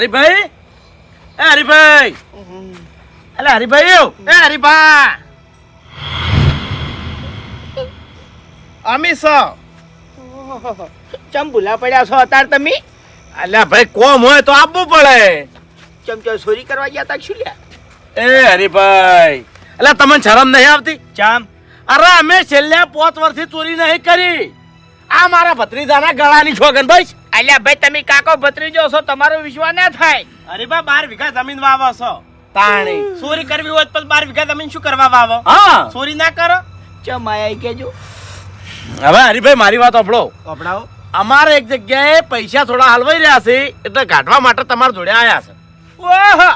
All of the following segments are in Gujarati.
હરીભાઈ? એ હરીભાઈ! અલે હરીભાઈ એ હરીભા! અમી સો ચમ ભૂલા પડ્યા છો અત્યારે તમે? અલ્યા ભાઈ કોમ હોય તો આપવું પડે. ચમ ચમ ચોરી કરવા ગયા તા શું લ્યા? એ હરીભાઈ! અલ્યા તમને શરમ નહીં આવતી? ચમ? અરે અમે છેલ્લે પોત વર્ષથી ચોરી નહીં કરી. આ મારા ભત્રીજાના ગળાની છોગન ભાઈ અલ્યા ભાઈ તમે કાકો ભત્રીજો છો તમારો વિશ્વાસ ના થાય. અરે બા બાર વીઘા જમીન વાવો છો. તાણી. ચોરી કરવી હોય તો બાર વીઘા જમીન શું કરવા વાવો? હા. ચોરી ના કરો. ચો માયા કેજો. હવે હરીભાઈ મારી વાત અપડો અપડાવો. અમારે એક જગ્યાએ પૈસા થોડા હલવાઈ રહ્યા છે એટલે કાઢવા માટે તમારા જોડે આવ્યા છે. ઓહો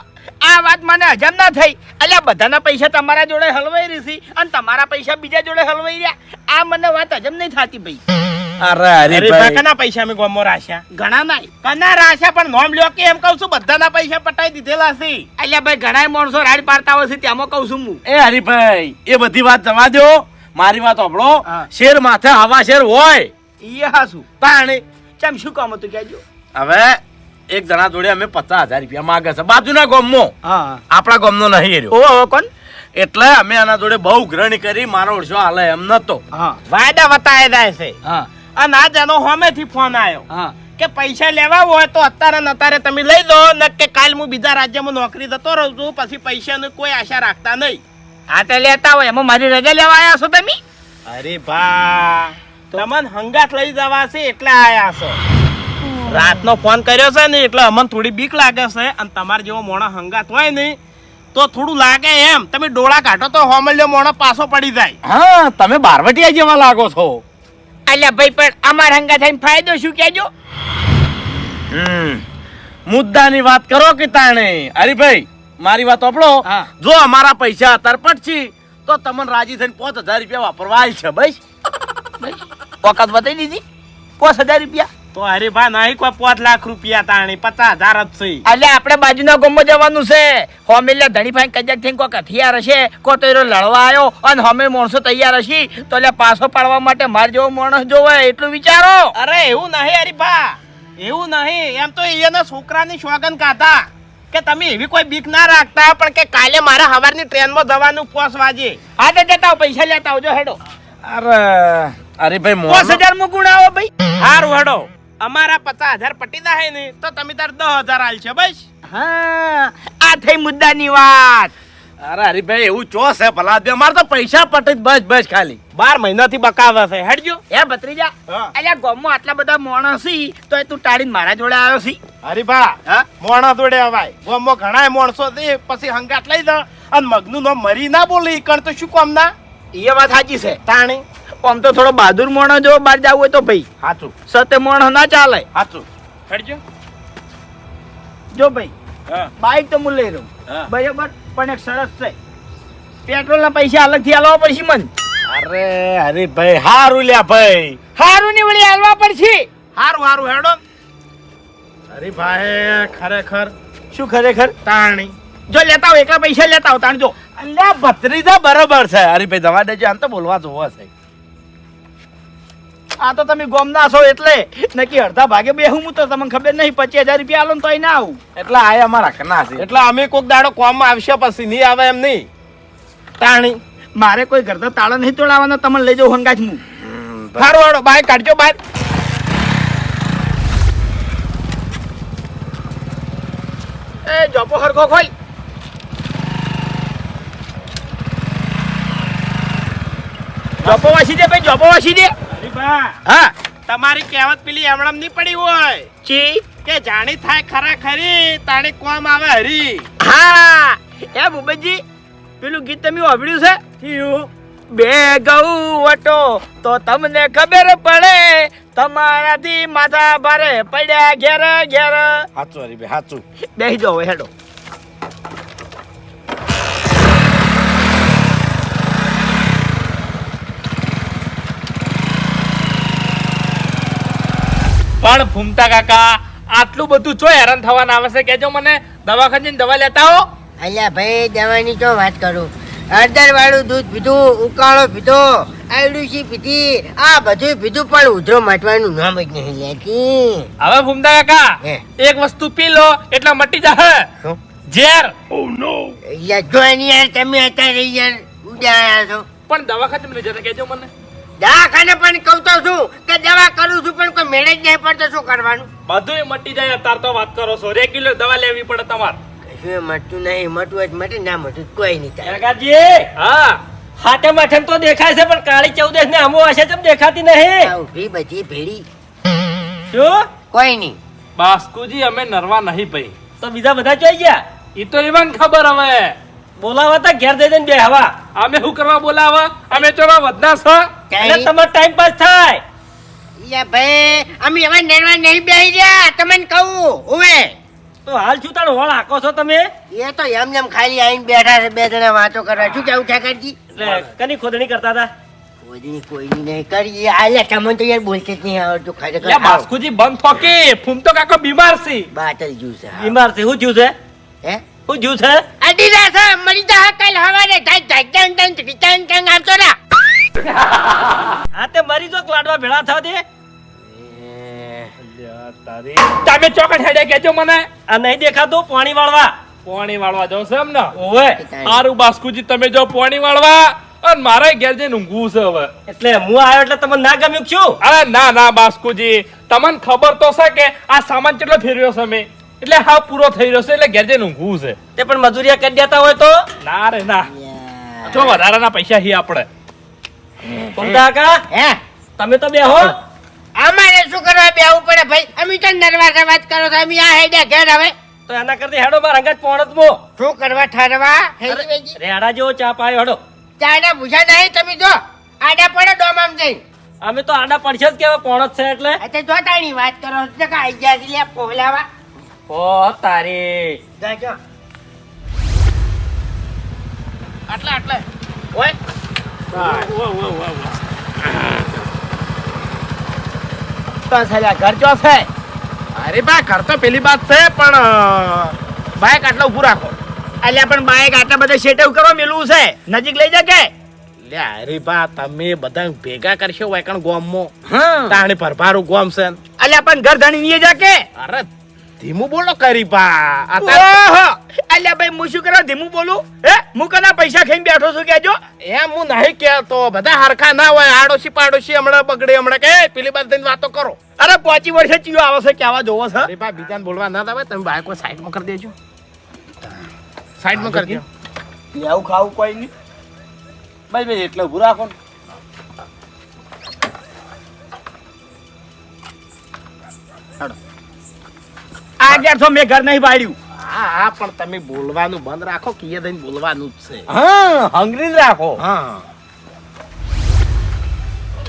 આ વાત મને હજમ ના થઈ. અલ્યા બધાના પૈસા તમારા જોડે હલવાઈ રહી છે અને તમારા પૈસા બીજા જોડે હલવાઈ રહ્યા. આ મને વાત હજમ નહીં થતી ભાઈ. અરે હરીભાઈ કના પૈસા અમે ગોમો રાખ્યા? ઘણા નાય. કના રાખ્યા પણ નોમ લ્યો કે એમ કહું છું બધાના પૈસા પટાઈ દીધેલા છે. અલ્યા ભાઈ ઘણા માણસો રાડ પાડતા હોય છે ત્યાંમાં કહું છું હું. એ હરીભાઈ એ બધી વાત જવા દો મારી વાત સાંભળો. શેર માથે હવા શેર હોય. ઈ હાસું તાણી ચમ શું કામ હતું કેજો હવે એક જણા જોડે અમે પચાસ હજાર રૂપિયા માગે છે. બાજુના ગામમાં આપણા ગોમનો નહીં રહ્યો. ઓ કોણ? એટલે અમે આના જોડે બહુ ગ્રહણ કરી. મારો ઓળશો હાલે એમ નતો. હા. વાયદા વતાય જાય છે. હા. અને આજ એનો હોમેથી ફોન આવ્યો હા. કે પૈસા લેવા હોય તો અત્યારે ને અત્યારે તમે લઈ દો ને કે કાલ હું બીજા રાજ્યમાં નોકરી જતો રહું છું પછી પૈસાની કોઈ આશા રાખતા નહીં. આ તે લેતા હોય એમાં મારી રજા લેવા આવ્યા છો તમે? અરે ભા. તમને હંગાત લઈ જવા છે એટલે આયા છો. રાતનો ફોન કર્યો છે ને એટલે અમને થોડી બીક લાગે છે અને તમારે જેવો મોણા હંગાત હોય ને તો થોડું લાગે એમ. તમે ડોળા કાઢો તો હોમલ્યો મોણો પાછો પડી જાય. હા તમે બારવટિયા જેવા લાગો છો. અલ્યા ભાઈ પણ અમાર હંગા થઈને ફાયદો શું કેજો હમ મુદ્દાની વાત કરો કે તાણે? હરીભાઈ મારી વાત ઓપડો હા. જો અમારા પૈસા તરપટ છે તો તમને રાજી થઈને પાંચ હજાર રૂપિયા વાપરવા આલ છે ભાઈ વખત વધી દીધી? પાંચ હજાર રૂપિયા? તો અરે ભા નહીં કોઈ પાંચ લાખ રૂપિયા તાણી પચાસ હજાર જ છે. એટલે આપણે બાજુના ગામમાં જવાનું છે. હોમેલે ધણી ભાઈ કજાક થઈને કોઈ હથિયાર હશે કો તો એરો લડવા આવ્યો અને હોમે માણસો તૈયાર હશે. તો એટલે પાછો પાડવા માટે માર જેવો માણસ જોવે એટલું વિચારો. અરે એવું નહીં અરે ભા. એવું નહીં એમ તો એના છોકરાની સોગન કાતા કે તમે એવી કોઈ બીક ના રાખતા પણ કે કાલે મારે સવારની ટ્રેનમાં જવાનું પોસ વાજે. હા તો જતા પૈસા લેતા આવજો હેડો. અરે અરે ભાઈ પોસ હજારમાં ગુણ આવો ભાઈ. હારું હડો. અમારા પચાસ હજાર પટી હે ને તો તમે તાર દસ હજાર હાલ છે બસ. હા આ થઈ મુદ્દાની વાત. અરે હરીભાઈ એવું ચો છે ભલા? દે અમારે તો પૈસા પટી જ બસ બસ ખાલી. બાર મહિનાથી બકાવે છે હેડજો. એ ભત્રીજા હા. અલ્યા ગોમમાં આટલા બધા માણસ સી તો એ તું ટાળીને મારા જોડે આવ્યો છે. હરીભા હા? મોણા જોડે અવાય. ગોમો ઘણા માણસો છે પછી હંગાટ લઈ જા. અને મગનું નામ મરી ના બોલી કણ તો શું કામ ના એ વાત સાચી છે. તાણી. આમ તો થોડો બહાદુર મોણો જો બહાર જવું હોય તો ભાઈ. સાચું સત્ય મોણો ના ચાલે. સાચું હેડજો. જો ભાઈ બાઈક તો હું લઈ રહ્યું હા. બરાબર પણ એક સરસ છે. પેટ્રોલ ના પૈસા અલગથી આલવા પડશે મન. અરે અરે ભાઈ હારું લ્યા ભાઈ. હારું ની વળી આલવા પડશે. હારું હારું હેડો. અરે ભાઈ ખરેખર શું ખરેખર? તાણી. જો લેતા હો એકલા પૈસા લેતા હો તાણ જો. અલ્યા ભત્રીજા બરોબર છે. અરે ભાઈ દવા દેજો આમ તો બોલવા જોવો છે. આ તો તમે ગોમ ના છો એટલે નક્કી અડધા ભાગે બે હું તો તમને ખબર નહીં પચીસ હજાર રૂપિયા આલો ને અહીં ના આવું. એટલે આ અમારા કના છે. એટલે અમે કોઈક દાડો કોમ આવશે પછી નહીં આવે એમ નહીં. તાણી. મારે કોઈ ઘર તાળો નહીં તોડાવવાનો તમને લઈ જાઉં હંગાજ હું હમ, વાળો બાય કાઢજો બાય. એ જોપો હરખો ખોલ. જોપો વાસી દે ભાઈ જોપો વાસી દે. હરીભા હા. તમારી કહેવત પેલી એમણમ નહીં પડી હોય. ચી? કે જાણી થાય ખરા ખરી તાણે કોમ આવે હરી. હા. એ બુબજી પેલું ગીત તમે વાપર્યું છે? થયું બે ગૌ વટો તો તમને ખબર પડે તમારાથી માથા ભારે પડ્યા ઘેર ઘેર. સાચું હરીભાઈ સાચું બેસી જાઓ હેડો. પણ ફૂમતા કાકા આટલું બધું જો હેરાન થવાના આવે છે. કેજો મને દવાખાને દવા લેતા હો અલ્યા ભાઈ દવાની તો વાત કરું. હળદર વાળું દૂધ પીધું ઉકાળો પીધો આયડુસી પીધી આ બધું પીધું પણ ઉધરો માટવાનું નામ જ નહીં લેતી. હવે ભૂમતા કાકા એક વસ્તુ પી લો એટલે મટી જશે ઝેર. ઓ નો યાર જો એની યાર તમે અત્યારે યાર ઉડાયા છો. પણ દવાખાને લઈ જતા કેજો મને. દવાખાને પણ કહું તો છું કે દવા કરું છું પણ કોઈ મેળે જ નહીં પડતો શું કરવાનું? બધું મટી જાય તાર તો વાત કરો છો. રેગ્યુલર દવા લેવી પડે તમારે. કશું મટતું નહીં મટવું જ મટી ના મટવું કોઈ નહીં કાકાજી હા. હાથમ માઠમ તો દેખાય છે પણ કાળી ચૌદેશ ને અમો હશે તેમ દેખાતી નહીં. ઊભી ઊભી બધી ભેળી. શું? કોઈ નહીં. બાસ્કુજી અમે નરવા નહીં ભાઈ. તો બીજા બધા જોઈ ગયા? એ તો એવાને ખબર હવે. બોલાવા તા ઘેર જઈ જઈને બે હવા અમે શું કરવા બોલાવા? અમે ચોરા વધના છો. એટલે તમારો ટાઈમ પાસ થાય. યા ભાઈ અમે એવા નેરવા નહીં બેહી રહ્યા તમને કહું ઓવે તો હાલ શું તાણ હોળ આકો છો તમે? એ તો એમ એમ ખાલી આવીને બેઠા છે બે જણા વાતો કરવા. શું કેવું ઠાકરજી એટલે કની ખોદણી કરતા હતા? કોઈની કોઈની નહીં કરી. આલ્યા તમને તો યાર બોલતે જ નહીં આવડતું ખરેખર યા બાસ્કુજી બંધ થોકી ફૂમતો કાકો બીમાર છે. બીમાર છે. શું જ્યુ છે? હે? શું જ્યુ છે? અડી જા છે મરી જા કાલ હવારે. ધાક ધાક ટન ટન ટન આવતો રા હા તે મરી જો લાડવા ભેળા થા દે. તમે ચોકડ હેડે કેજો મને. આ નહીં દેખાતું પાણી વાળવા. પાણી વાળવા જાવ છે એમ ને ઓવે આરું બાસ્કુજી તમે જો પાણી વાળવા. અને મારે ઘેર જઈને ઊંઘવું છે હવે. એટલે હું આવ્યો એટલે તમને ના ગમ્યું છું અરે ના ના બાસ્કુજી. તમને ખબર તો છે કે આ સામાન કેટલો ફેરવ્યો છે મેં. એટલે હા પૂરો થઈ રહ્યો છે એટલે ઘેર જઈને ઊંઘવું છે. તે પણ મજૂરિયા કરી દેતા હોય તો? ના રે ના. જો વધારાના પૈસા હી આપણે. કાકા હે? તમે તો બેહો. અમારે શું કરવા બેહવું પડે ભાઈ? અમે તો નરવા વાત કરો છો. અમે આ હેડ્યા ઘેર હવે. તો એના કરતી હેડો માર અંગત પોણત મો. શું કરવા ઠરવા? રેડા જેવો ચા પાયો હેડો. ચાડા ભૂસા નહીં તમે જો. આડા પડે ડોમામ જઈ. અમે તો આડા પડશે જ કેવા પોણત છે એટલે. અત્યારે જો તાણી વાત કરો. છો કે આઈ ગયા લે પોલાવા. ઓ તારી. જા જો. આટલે આટલે. ઓય. ઘર ચો છે અરે બા ઘર તો પેલી બાત છે પણ બાઈક આટલો ઉભું રાખો. અલ્યા પણ બાઈક આટલા બધા સેટઅપ કરો મેલું છે? નજીક લઈ જા કે લે અરે બા તમે બધા ભેગા કરશો વાયકણ ગોમમાં. હા. તાણે ભરભારું ગોમ છે. અલ્યા પણ ઘર ધણી નહીં જા કે. અરે ધીમું બોલો કરી પા અત્યારે અલ્યા ભાઈ હું શું કરો ધીમું બોલું? હે? હું કના પૈસા ખાઈને બેઠો છું કેજો એમ હું નહીં કહેતો. બધા હરખા ના હોય. આડોશી પાડોશી હમણાં બગડે હમણાં કે પેલી બાદ થઈને વાતો કરો. અરે પોચી વર્ષે ચિયો આવે છે કેવા જોવો છે? અરે ભાઈ બીજાને બોલવા ના આવે તમે બાઈકો સાઈડમાં કરી દેજો. સાઈડમાં કરી દેજો આવું ખાવું કોઈ નહીં. ભાઈ ભાઈ એટલે ઉભું રાખો ને. આ ગયા છો મેં ઘર નહીં પાડ્યું હા હા પણ તમે બોલવાનું બંધ રાખો કિયે દઈને બોલવાનું જ છે. હા હંગરી જ રાખો. હા.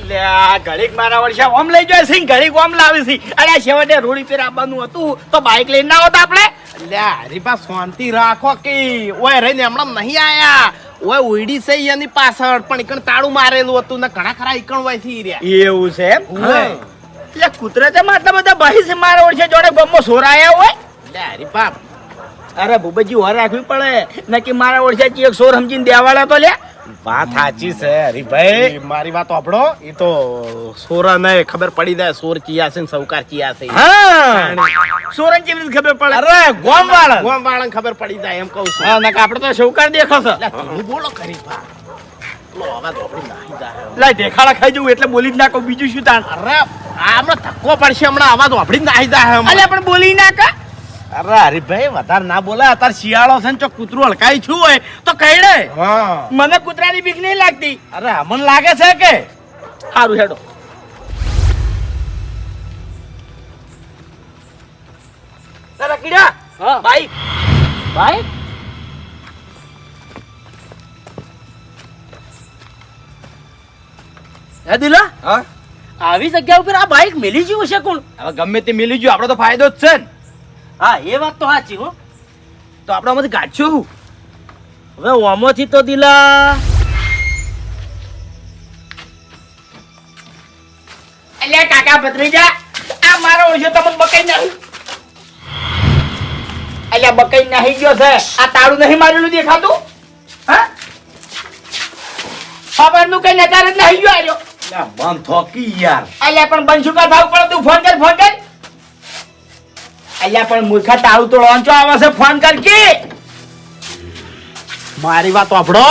લે આ ઘડીક મારા વર્ષે ઓમ લઈ જાય છે ઘડીક ઓમ લાવી છે. અરે આ છેવટે રોડી પર આવવાનું હતું તો બાઇક લઈને ના હોત આપણે? લ્યા હરીપા શાંતિ રાખો કે ઓય રહીને હમણાં નહીં આયા. ઓય ઉડી છે એની પાછળ પણ ઈકણ તાળું મારેલું હતું ને ઘણા ખરા ઈકણ હોયથી રહ્યા. એવું છે એમ. એટલે કૂતરા તેમ આટલા બધા ભાઈ છે મારા ઓળખે જોડે ગમો સોરાયા હોય? લે હરી બાપ. અરે ભૂપતજી હોર રાખવી પડે. નકી મારા ઓળખે એક સોર સમજીને દેવાળા તો લે. વાત સાચી છે હરીભાઈ મારી વાત આપડો એ તો સોરા ને ખબર પડી જાય સોર ચિયા છે ને સૌકાર ચિયા છે. હા. સોરન કેવી રીતે ખબર પડે? અરે ગોમ વાળા ગોમ વાળાને ખબર પડી જાય એમ કહું છું. હા નકા આપણે તો સૌકાર દેખો છે બોલો ખરી લો અવાજ આપણી નાહી જાય લા ઢેખાડા ખાઈ જવું એટલે બોલી જ નાખો બીજું શું તાણ? અરે હમણાં ધક્કો પડશે હમણાં અવાજ આપણી જ જાય અલ્યા પણ બોલી નાખા અરે હરીભાઈ વધારે ના બોલે અત્યારે શિયાળો છે ને જો કૂતરું હલકાઈ છું હોય તો કઈડે મને કૂતરાની બીક નહીં લાગતી. અરે અમને લાગે છે કે? સારું હેડો. તારા કીડા હા. બાઈક ભાઈ? હે દિલા? હા? આવી જગ્યા ઉપર આ બાઇક મેલી જ્યું હશે કોણ? હવે ગમે તે મિલી જ્યું આપણો તો ફાયદો જ છે ને. હા એ વાત તો સાચી હો. તો આપણે આમાંથી કાઢશું શું? હવે ઓમોથી તો દિલા. અલ્યા કાકા ભત્રીજા આ મારો ઓછો તમને બકાઈ નાખું. અલ્યા બકાઈ નાહી ગયો છે. આ તાળું નહીં મારેલું દેખાતું? હા? ખબરનું કઈ નજારે નાહી નહીં ગયો આર્યો. અલ્યા બંધ થોકી યાર. અલ્યા પણ બંશુ કા થાવ પડે તું? ફોન કર ફોન કર. અલ્યા પણ મૂર્ખા તાળું તો આવે છે? ફોન કર કે. મારી વાત આપડો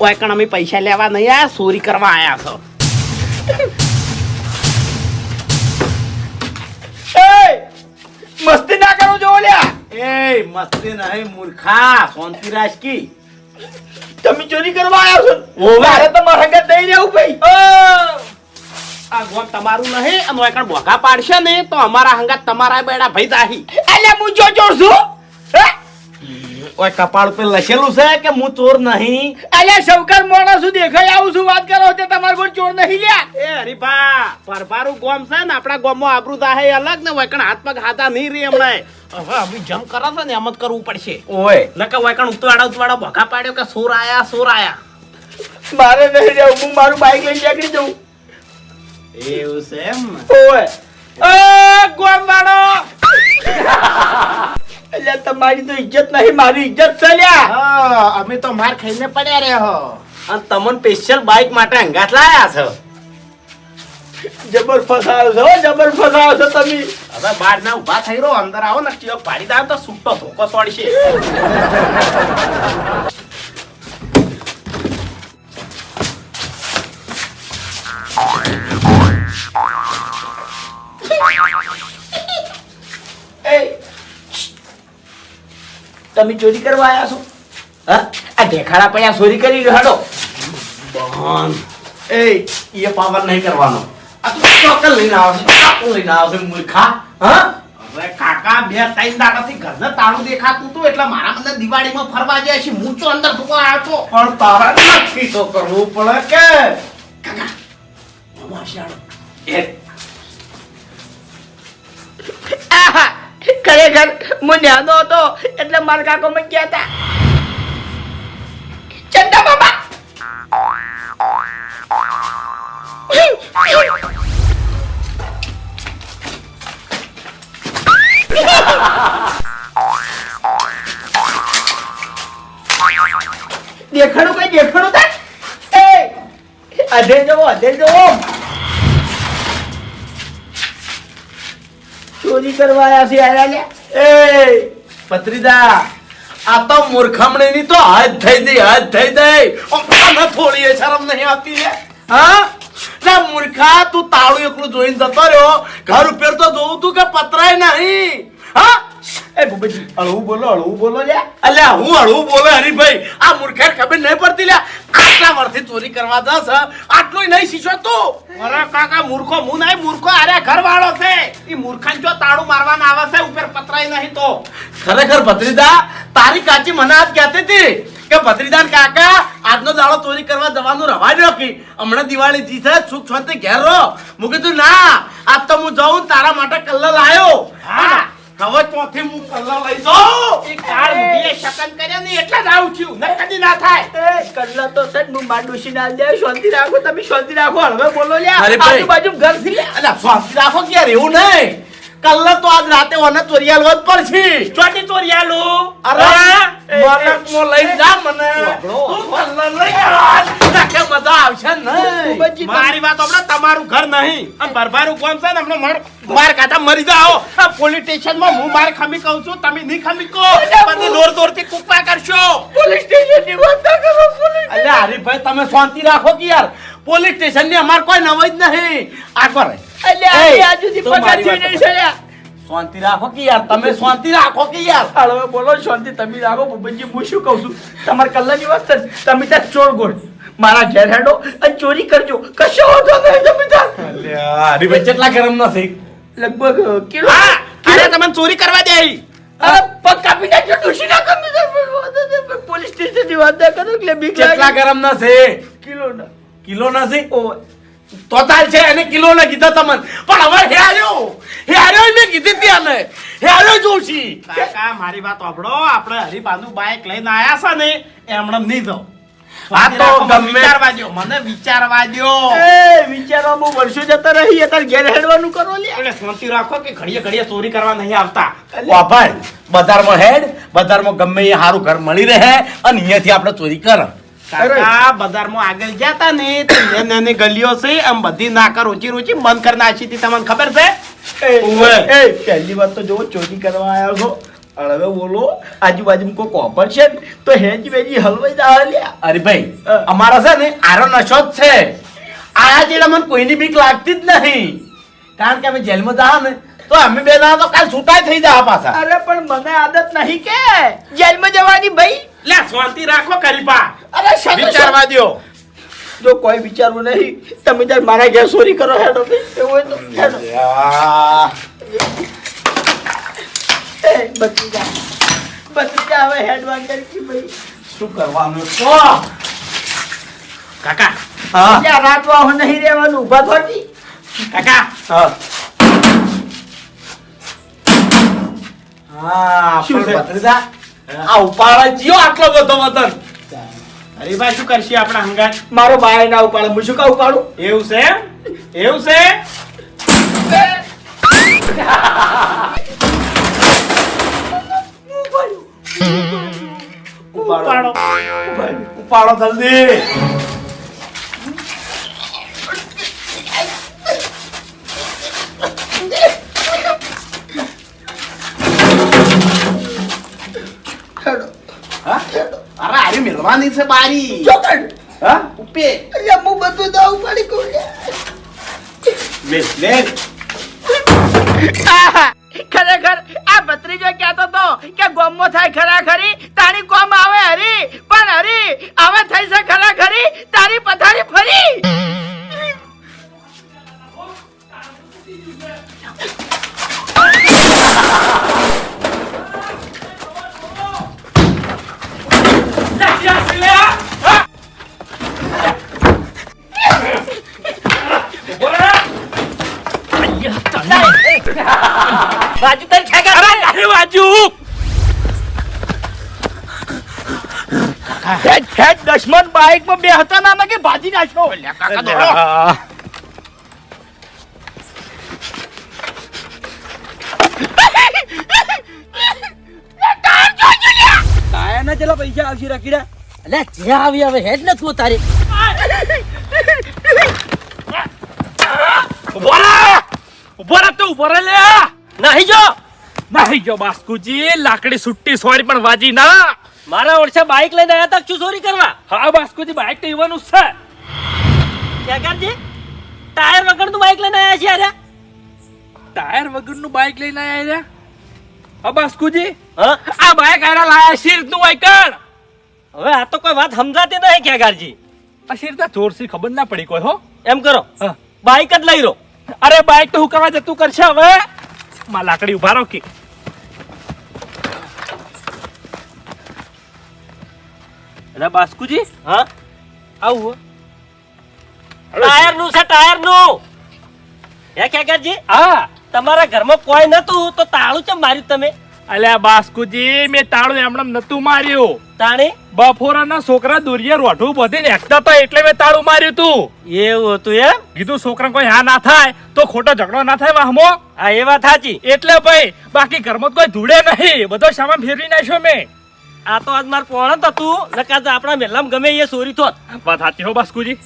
ઓય કણ અમે પૈસા લેવા નહીં આયા ચોરી કરવા આયા છો. એ મસ્તી ના કરો જો લ્યા એ મસ્તી નહીં મૂર્ખા. શાંતિ રાજકી તમે ચોરી કરવા આવ્યા છો. મારે તો મારા નહીં રહેવું ભાઈ. આ ગોમ તમારું નહીં અને ઓય કણ બોગા પાડશે ને તો અમારા હંગાત તમારા બેડા ભાઈ જાહી. એટલે હું જો ચોર છું? ઓય કપાળ પર લખેલું છે કે હું ચોર નહીં? અલ્યા સૌકર શું દેખાય આવું છું વાત કરો તે તમારે કોઈ ચોર નહીં લ્યા. એ હરીભા પરભારું ગોમ છે ને આપણા ગોમમાં આબરૂ દાહે અલગ ને ઓય કણ હાથ પગ હાથા નહીં રે હમણાં હવે આપણી જમ કરાશે ને એમ જ કરવું પડશે. ઓય. નકે ઓય કણ ઉતવાડા ઉતવાડા ભગા પાડ્યો કે સોર આયા સોર આયા મારે નહીં રહેવું હું મારું બાઈક લઈને નીકળી જઉં. એવું છે એમ? ઓય. અ ગોમ એટલે તમારી તો ઇજ્જત નહીં મારી ઇજ્જત છે લ્યા. અમે તો માર ખાઈને પડ્યા રહ્યો હો. અને તમને સ્પેશિયલ બાઇક માટે અંગાત લાયા છો. જબર ફસાયો છો જબર ફસાયો છો તમે. હવે બાર ના ઊભા થઈ રહો અંદર આવો ને ટીઓ પાડી દાવ તો સુટ્ટો ધોકો સોડશે. તમે ચોરી કરવા આવ્યા છો? હા? આ ઢેખાડા પડ્યા ચોરી કરી રહ્યો બંધ એ એ પાવર નહીં કરવાનો. ચોકલ લઈને આવશે. ચાકુ લઈને આવશે મૂર્ખા હા હવે કાકા બે ત્રણ દાડાથી ઘરને તાળું દેખાતું હતું એટલે મારા મને દિવાળીમાં ફરવા જાય છે. હું અંદર ધોકો આવ્યો છો? પણ તારા નથી તો કરવું પડે કે? એ. ખરેખર હું ન્યાનો હતો એટલે મારા કાકો મને ગયા હતા. ચંદા બાબા દેખાડું કઈ, દેખાડું તા અધે જવો અધે જવો. ચોરી કરવા આવ્યા છે, આયા એ પત્રીદા આ તો મૂર્ખમણીની તો હદ થઈ ગઈ હદ થઈ ગઈ ઓને થોડી શરમ નહીં આવતી લે. હા? ના મૂર્ખા, તું તાળું એકલું જોઈને જતો રહ્યો. ઘર ઉપર તો જોવું તું કે પતરાય નહીં. હા? એ ભૂપતજી હળવું બોલો હળવું બોલો લ્યા. અલ્યા હું હળવું બોલે હરીભાઈ. આ મૂર્ખા ખબર નહીં પડતી લ્યા. આટલા વર્ષથી ચોરી કરવા જશ આટલું નહીં શીશો તું. અરે કાકા મૂર્ખો હું નહીં મૂર્ખો અરે ઘર છે. ઈ મૂર્ખાને જો તાળું મારવાના આવે છે ઉપર પતરાય નહીં તો. ખરેખર ભત્રીદા તારી કાચી મને આજ કહેતી હતી કે ભત્રીદાન કાકા આજનો દાડો ચોરી કરવા જવાનું રવા દો હમણાં દિવાળી જી છે સુખ શાંતિ ઘેર રહો. મૂકી કીધું ના આજ તો હું જાઉં તારા માટે કલ્લો લાયો હા. હવે ચોથી હું કલ્લા લઈ જાઉં એ કાળ મૂઢીએ શકન કર્યા ને એટલે જ આવું છું ન કદી ના થાય. એ કલ્લા તો સર હું માર ડોશી ના દે શાંતિ રાખો તમે શાંતિ રાખો. હવે બોલો લ્યા. આજુબાજુ ઘરથી લ્યા અલ્યા શાંતિ રાખો કે યાર એવું નહીં. કલ્લા તો આજ રાતે ઓને ચોરિયાલ વધ પડશે. ચોટી ચોરિયાલો? અરે? મને મો લઈ જા મને. તું કલ્લા લઈ આવ. નાખે મજા આવશે ને. મારી વાત હમણાં તમારું ઘર નહીં. આ બરબારું કોમ છે ને હમણાં મર માર કાતા મરી જાઓ. આ પોલીસ સ્ટેશનમાં હું માર ખમી કહું છું તમે નહીં ખમી કહો. બધી દોર દોરથી કુકવા કરશો. પોલીસ સ્ટેશનની વાત કરો પોલીસ અલ્યા હરીભાઈ તમે શાંતિ રાખો કે યાર? પોલીસ સ્ટેશનની અમાર કોઈ નવાઈ જ નહીં. આગળ રહે. અલ્યા એય, આજે આજ સુધી તું મારી પગાર વાત નહીં છે લ્યા શાંતિ રાખો કે યાર તમે શાંતિ રાખો કે યાર. હળવે બોલો શાંતિ તમે રાખો ભૂપતજી હું શું કહું છું? તમારે કલ્લાની વાત તમે ત્યાં ચોર ગોળ. મારા ઘેર હેડો અને ચોરી કરજો. કશો વાંધો નહીં તમે ત્યાં અલ્યા હરીભાઈ કેટલા ગરમ નથી. લગભગ કિલો. અરે તમને ચોરી કરવા દે. અરે પગ કાપી નાખજો ડૂસી નાખો પોલીસ સ્ટેશનની વાત ના કરો એટલે બીક કેટલા ગરમ નથી. કિલો ના. કિલો નથી? ઓ તો ચાલ છે એને કિલો ને કીધા તમને. પણ હવે હે આવ્યો હે આવ્યો મેં કીધી હતી આને. હે આવ્યો જોશી. કાકા મારી વાત સાંભળો. આપણે હરિભાનું બાઈક લઈને આયા છે ને એમણે નહીં જાઓ આ તો ગમે- વિચારવા દો મને વિચારવા દો એ વિચારવામાં વર્ષો જતા રહી અત્યારે ઘેર હેડવાનું કરો લે એટલે શાંતિ રાખો કે ઘડીએ ઘડીએ ચોરી કરવા નહીં આવતા. વાભાઈ બજારમાં હેડ બજારમાં ગમે એ સારું ઘર મળી રહે અને અહીંયાથી આપણે ચોરી કર. કાકા બજારમાં આગળ ગયા ને તો નાની ગલીઓ છે આમ બધી નાકા રોચી રોચી બંધ કરી નાખી હતી તમને ખબર છે? એ પહેલી વાત તો જો ચોરી કરવા આવ્યો છો. હવે બોલો આજુબાજુ કોઈ કોપર છે તો હેજી વેજી હલવાઈ જા લ્યા. અરે ભાઈ અમારા છે ને આરો નશો જ છે. આ જેડા મને કોઈની બીક લાગતી જ નહીં કારણ કે અમે જેલમાં જા ને તો અમે બે ના તો કાલ છૂટાય થઈ જા પાછા. અરે પણ મને આદત નહીં કે. જેલમાં જવાની ભાઈ. લે શાંતિ રાખો કરીપા અરે વિચારવા દ્યો. જો કોઈ વિચારવું નહીં તમે ત્યારે મારા ઘેર ચોરી કરો હેડો. ભાઈ એવું હોય તો હેડો. યા. એ ભત્રીજા ભત્રીજા હવે હેડવા કરી ભાઈ. શું કરવાનું તો કાકા. હા રાત રાતવા નહીં રહેવાનું ઊભા થોડી કાકા. હા. હા શું છે? ભત્રીજા, આ ઉપાડા જીઓ આટલો બધો વતન. ભાઈ શું કરશે આપણા હંગાત? મારો બાય ના ઉપાડે હું શું કહું ઉપાડું? એવું છે? એવું છે? ઉપાડો. ઉપાડો જલ્દી હેડો હા? મિલવાની છે બારી. ચોકડ. હા? ઉપે. અરે હું બધું દા પડી કહું લે લે ખરેખર આ ભત્રીજો કહેતો તો કે ગોમો થાય ખરાખરી તારી ગોમ આવે હરી. પણ હરી હવે થઈ છે ખરા ખરી તારી પથારી ફરી. બાજુ તઈ ખેગા અરે બાજુ! હેડ હેડ દશમન બાઇકમાં બે હતા ના કે ભાજી નાખ્યો કાયાના ચેલા પૈસા આવશે રાખીડા અલે જે આવી હવે હેડ નથી તું તારી. ઊભો રે ઊભો રે તું ઊભો રે લે નહીં જો. નહીં જો બાસ્કુજી લાકડી સુટ્ટી સોરી પણ વાજી ના. મારા ઓળશે બાઈક લઈને આયા તા શું ચોરી કરવા? હા બાસ્કુજી બાઇક તો ઈવાનું છે. ક્યાંકરજી ટાયર વગરનું બાઈક લઈને આયા છે અરે. ટાયર વગરનું બાઇક લઈને આયા રે હા બાસ્કુજી? હા? આ બાઇક આરા લાયા શીરનું બાઇક હવે આ તો કોઈ વાત સમજાતી નહીં ક્યાંકરજી આ શીરતા ચોરસી ખબર ના પડી કોઈ હો. એમ કરો. હા. બાઇક જ લઈ રો અરે બાઈક તો હું કરવા જતું કરશે હવે. માં લાકડી ઊભા રહો કે એટલે બાસ્કુજી? હા? આવું ટાયરનું છે ટાયરનું હે ક્યાંકરજી હા. તમારા ઘરમાં કોઈ નતું તો તાળું ચમ માર્યું તમે? અલ્યા બાસ્કુજી મેં તાળું એમણે નતું માર્યું. તાણે? બફોરાના છોકરા દોરીએ રોઢું બધીને એકતા હતા એટલે મેં તાળું માર્યું તું. એવું હતું એમ? કીધું છોકરા કોઈ હા ના થાય તો ખોટો ઝઘડો ના થાય વાહમો. હા એ વાત સાચી. એટલે ભાઈ બાકી ઘરમાં કોઈ ધૂળે નહીં બધો સામાન ફેરવી નાખ્યો મેં. આ તો આજ માર પોણત હતું નકાજ આપણા મેલામ ગમે એ સોરી થોત. વાત સાચી હો બાસ્કુજી.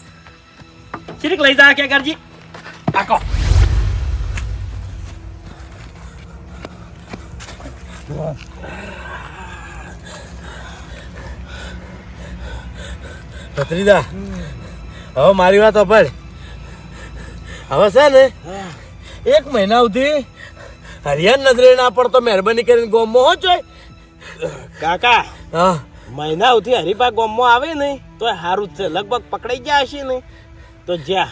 ચીરીક લઈ જા કે કરજી. આકો ભત્રીજા હવે મારી વાત અભળ હવે છે ને એક મહિના સુધી હરિયાણ નજરે ના પડતો મહેરબાની કરીને ગોમો હો જોય કાકા હા. મહિના સુધી હરીપા ગામમાં આવે ને તો સારું જ છે. લગભગ પકડાઈ ગયા હશે ને તો જ્યાં.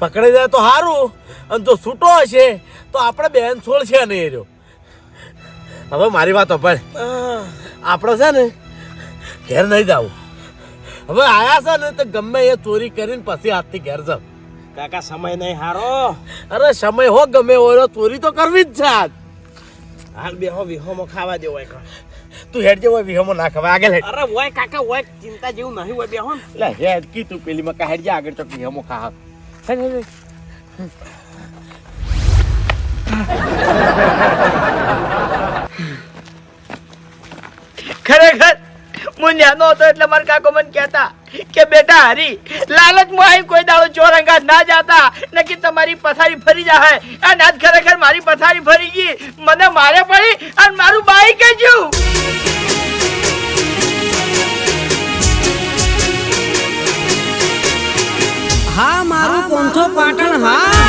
પકડાઈ જાય તો સારું અને જો છૂટો હશે તો આપણે બેન છોડ છે નહીં રહ્યો. હવે મારી વાત પણ આપણે છે ને ઘેર નહીં જવું. હવે આયા છે ને તો ગમે એ ચોરી કરીને પછી હાથથી ઘેર જાવ કાકા સમય નહીં હારો. અરે સમય હો ગમે હોય ચોરી તો કરવી જ છે આજ. હાલ બેહો વિહોમાં ખાવા દેવો એક તું હેડ જેવો હોય ના ખવાય આગળ હેડ. અરે ઓય કાકા ઓય ચિંતા જેવું નહીં હોય બેહો લે હેડ કી તું પેલી કા હેડ જા આગળ તો વિહોમો ખા હેડ. હું નાનો હતો એટલે મારા કાકો મને કહેતા કે, બેટા હરી લાલચમાં આવી કોઈ દાડો ચોર ના જાતા નકી તમારી પથારી ફરી જાય અને આજ ખરેખર મારી પથારી ફરી ગઈ. મને મારે પડી અને મારું બાઈક ગયું હા, મારું પોંથો પાટણ, હા.